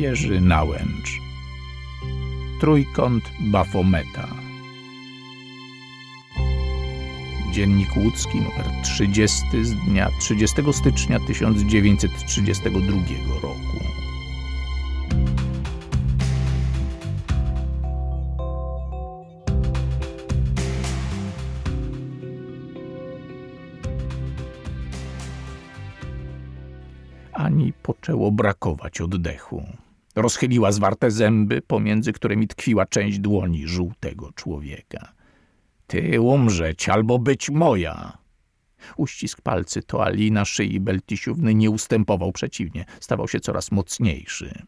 Jerzy Nałęcz. Trójkąt Bafometa. Dziennik Łódzki numer 30 z dnia 30 stycznia 1932 roku. Ani poczęło brakować oddechu. Rozchyliła zwarte zęby, pomiędzy którymi tkwiła część dłoni żółtego człowieka. Ty umrzeć albo być moja. Uścisk palcy toali na szyi Beltisiówny nie ustępował przeciwnie, stawał się coraz mocniejszy.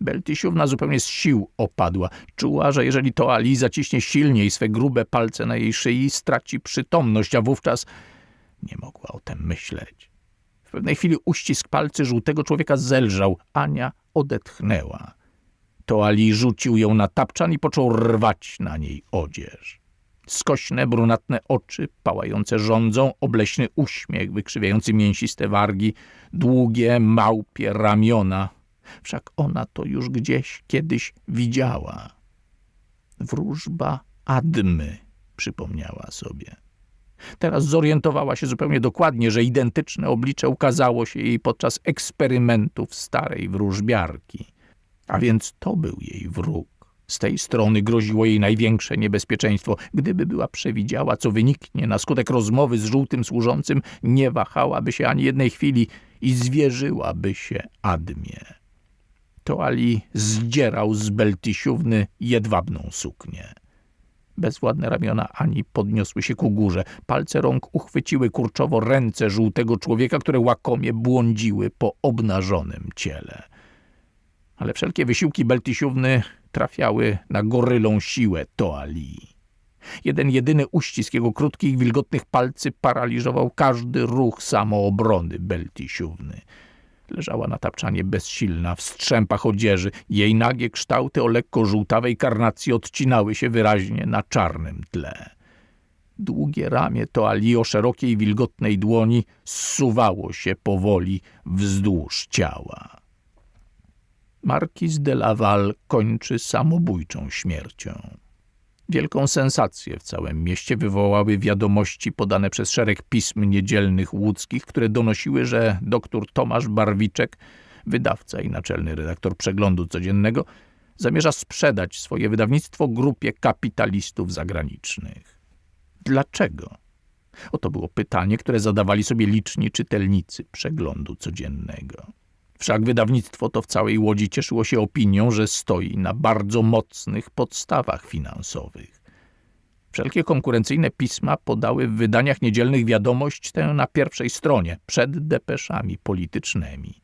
Beltisiówna zupełnie z sił opadła. Czuła, że jeżeli toali zaciśnie silniej swe grube palce na jej szyi, straci przytomność, a wówczas nie mogła o tym myśleć. W pewnej chwili uścisk palcy żółtego człowieka zelżał. Ania odetchnęła. Toali rzucił ją na tapczan i począł rwać na niej odzież. Skośne, brunatne oczy, pałające rządzą, obleśny uśmiech wykrzywiający mięsiste wargi, długie, małpie ramiona. Wszak ona to już gdzieś kiedyś widziała. Wróżba Admy, przypomniała sobie. Teraz zorientowała się zupełnie dokładnie, że identyczne oblicze ukazało się jej podczas eksperymentów starej wróżbiarki. A więc to był jej wróg. Z tej strony groziło jej największe niebezpieczeństwo. Gdyby była przewidziała, co wyniknie na skutek rozmowy z żółtym służącym, nie wahałaby się ani jednej chwili i zwierzyłaby się Admie. Toali zdzierał z beltisiówny jedwabną suknię. Bezwładne ramiona Ani podniosły się ku górze. Palce rąk uchwyciły kurczowo ręce żółtego człowieka, które łakomie błądziły po obnażonym ciele. Ale wszelkie wysiłki Beltisiówny trafiały na gorylą siłę Toali. Jeden jedyny uścisk jego krótkich, wilgotnych palcy paraliżował każdy ruch samoobrony Beltisiówny. Leżała na tapczanie bezsilna, w strzępach odzieży. Jej nagie kształty o lekko żółtawej karnacji odcinały się wyraźnie na czarnym tle. Długie ramię toali o szerokiej, wilgotnej dłoni zsuwało się powoli wzdłuż ciała. Markiz de Laval kończy samobójczą śmiercią. Wielką sensację w całym mieście wywołały wiadomości podane przez szereg pism niedzielnych łódzkich, które donosiły, że doktor Tomasz Barwiczek, wydawca i naczelny redaktor przeglądu codziennego, zamierza sprzedać swoje wydawnictwo grupie kapitalistów zagranicznych. Dlaczego? Oto było pytanie, które zadawali sobie liczni czytelnicy przeglądu codziennego. Wszak wydawnictwo to w całej Łodzi cieszyło się opinią, że stoi na bardzo mocnych podstawach finansowych. Wszelkie konkurencyjne pisma podały w wydaniach niedzielnych wiadomość tę na pierwszej stronie, przed depeszami politycznymi.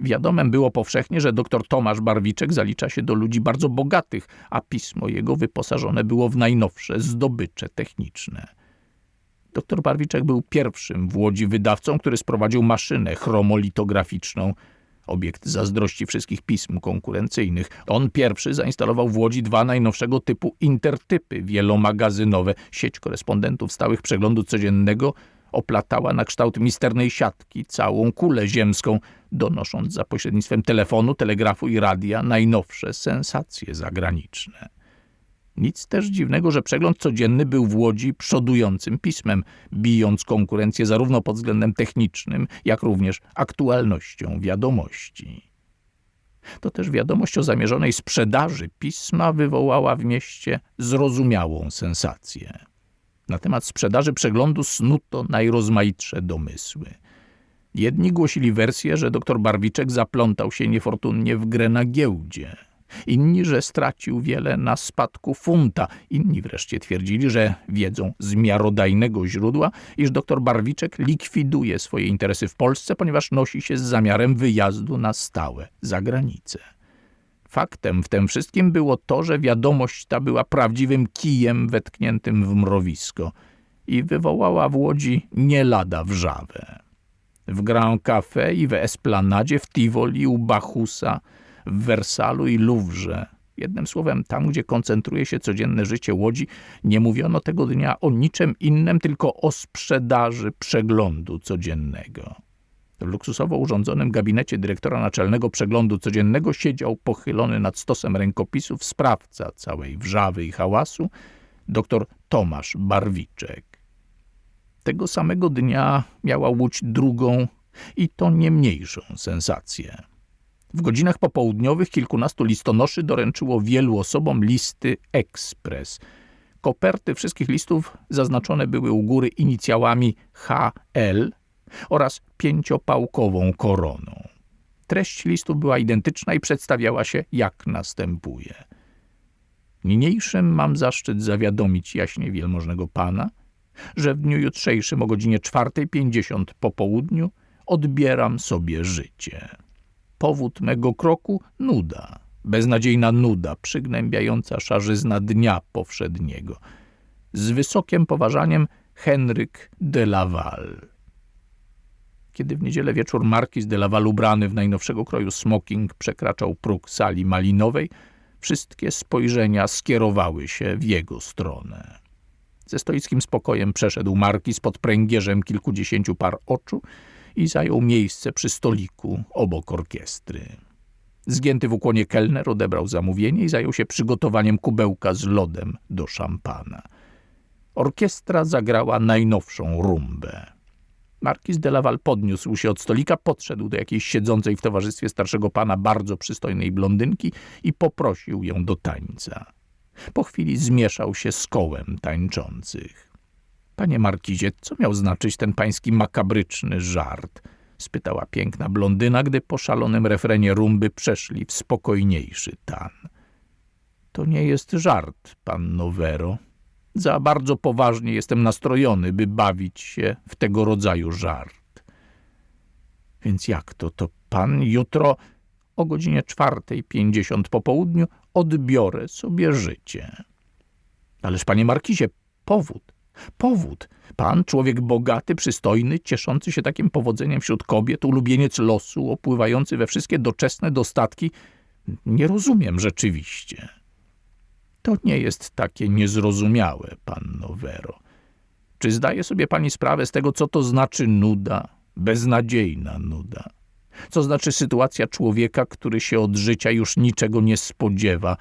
Wiadomem było powszechnie, że dr Tomasz Barwiczek zalicza się do ludzi bardzo bogatych, a pismo jego wyposażone było w najnowsze zdobycze techniczne. Dr Barwiczek był pierwszym w Łodzi wydawcą, który sprowadził maszynę chromolitograficzną – obiekt zazdrości wszystkich pism konkurencyjnych. On pierwszy zainstalował w Łodzi dwa najnowszego typu intertypy wielomagazynowe. Sieć korespondentów stałych przeglądu codziennego oplatała na kształt misternej siatki całą kulę ziemską, donosząc za pośrednictwem telefonu, telegrafu i radia najnowsze sensacje zagraniczne. Nic też dziwnego, że przegląd codzienny był w Łodzi przodującym pismem, bijąc konkurencję zarówno pod względem technicznym, jak również aktualnością wiadomości. To też wiadomość o zamierzonej sprzedaży pisma wywołała w mieście zrozumiałą sensację. Na temat sprzedaży przeglądu snuto najrozmaitsze domysły. Jedni głosili wersję, że dr Barwiczek zaplątał się niefortunnie w grę na giełdzie – inni, że stracił wiele na spadku funta, inni wreszcie twierdzili, że wiedzą z miarodajnego źródła, iż dr Barwiczek likwiduje swoje interesy w Polsce, ponieważ nosi się z zamiarem wyjazdu na stałe za granicę. Faktem w tym wszystkim było to, że wiadomość ta była prawdziwym kijem wetkniętym w mrowisko i wywołała w Łodzi nie lada wrzawę. W Grand Café i w Esplanadzie, w Tivoli u Bachusa – w Wersalu i Luwrze. Jednym słowem, tam, gdzie koncentruje się codzienne życie Łodzi, nie mówiono tego dnia o niczym innym, tylko o sprzedaży przeglądu codziennego. W luksusowo urządzonym gabinecie dyrektora naczelnego przeglądu codziennego siedział pochylony nad stosem rękopisów sprawca całej wrzawy i hałasu, dr Tomasz Barwiczek. Tego samego dnia miała Łódź drugą i to nie mniejszą sensację. W godzinach popołudniowych kilkunastu listonoszy doręczyło wielu osobom listy ekspres. Koperty wszystkich listów zaznaczone były u góry inicjałami HL oraz pięciopałkową koroną. Treść listu była identyczna i przedstawiała się jak następuje. Niniejszym mam zaszczyt zawiadomić jaśnie wielmożnego pana, że w dniu jutrzejszym o godzinie 4.50 po południu odbieram sobie życie. Powód mego kroku nuda, beznadziejna nuda, przygnębiająca szarzyzna dnia powszedniego. Z wysokim poważaniem Henryk de Laval. Kiedy w niedzielę wieczór markiz de Laval ubrany w najnowszego kroju smoking przekraczał próg sali malinowej, wszystkie spojrzenia skierowały się w jego stronę. Ze stoickim spokojem przeszedł markiz pod pręgierzem kilkudziesięciu par oczu i zajął miejsce przy stoliku obok orkiestry. Zgięty w ukłonie kelner odebrał zamówienie i zajął się przygotowaniem kubełka z lodem do szampana. Orkiestra zagrała najnowszą rumbę. Markiz de Laval podniósł się od stolika, podszedł do jakiejś siedzącej w towarzystwie starszego pana bardzo przystojnej blondynki i poprosił ją do tańca. Po chwili zmieszał się z kołem tańczących. Panie Markizie, co miał znaczyć ten pański makabryczny żart? spytała piękna blondyna, gdy po szalonym refrenie rumby przeszli w spokojniejszy tan. To nie jest żart, panno Vero. Za bardzo poważnie jestem nastrojony, by bawić się w tego rodzaju żart. Więc jak to, to pan jutro o godzinie czwartej pięćdziesiąt po południu odbiorę sobie życie. Ależ, panie Markizie, powód. Powód. Pan, człowiek bogaty, przystojny, cieszący się takim powodzeniem wśród kobiet, ulubieniec losu, opływający we wszystkie doczesne dostatki. Nie rozumiem rzeczywiście. To nie jest takie niezrozumiałe, panno Vero. Czy zdaje sobie pani sprawę z tego, co to znaczy nuda, beznadziejna nuda? Co znaczy sytuacja człowieka, który się od życia już niczego nie spodziewa,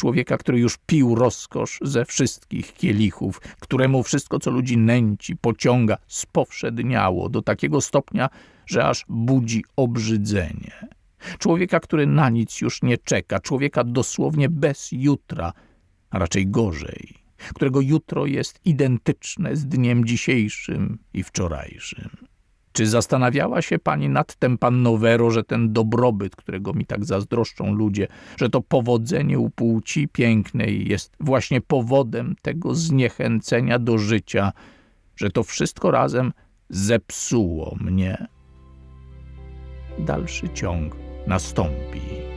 człowieka, który już pił rozkosz ze wszystkich kielichów, któremu wszystko, co ludzi nęci, pociąga, spowszedniało do takiego stopnia, że aż budzi obrzydzenie. Człowieka, który na nic już nie czeka, człowieka dosłownie bez jutra, a raczej gorzej, którego jutro jest identyczne z dniem dzisiejszym i wczorajszym. Czy zastanawiała się pani nad tym, panno Vero, że ten dobrobyt, którego mi tak zazdroszczą ludzie, że to powodzenie u płci pięknej jest właśnie powodem tego zniechęcenia do życia, że to wszystko razem zepsuło mnie? Dalszy ciąg nastąpi.